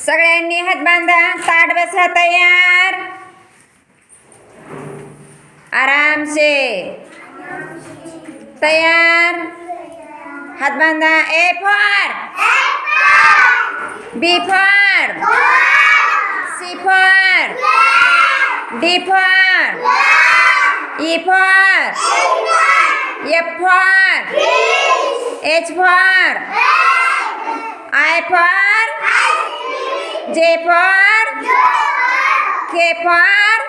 सगळ्यांनी हात बांधा, ताट बसा तयार. आराम से तयार. हात बांधा. A, for. B, for. C, for. D, for. E, for. F, for. H, for. I for. J for K for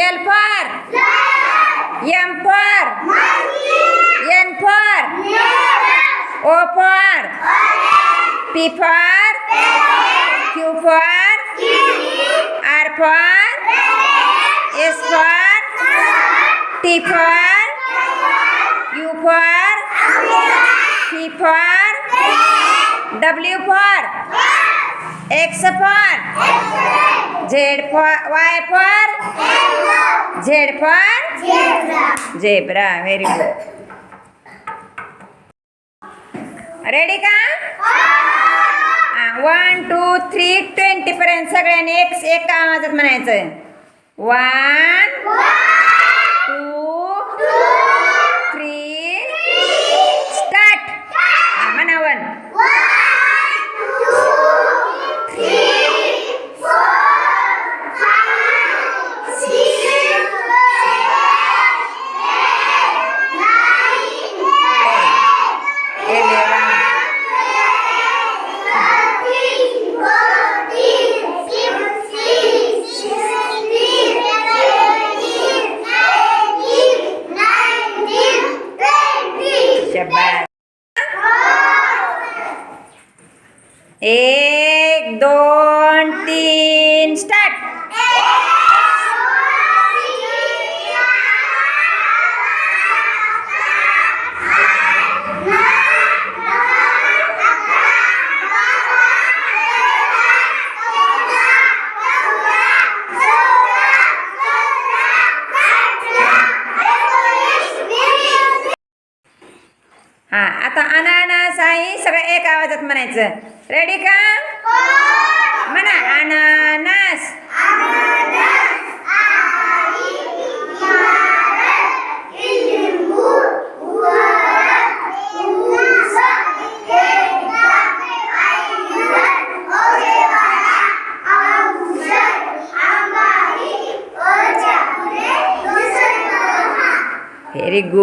L for M for N for O for P for Q for R for S for T for U for P for W for X for Z for Y for Z for zebra very good ready का one two three twenty पर्यंत सगळ्यांनी एक एक आवाजात म्हणायचं one एक दोन तीन स्टार्ट आता अनानास आहे सगळं एक आवाजात म्हणायचं. रेडी का? म्हणा अनानास. Very good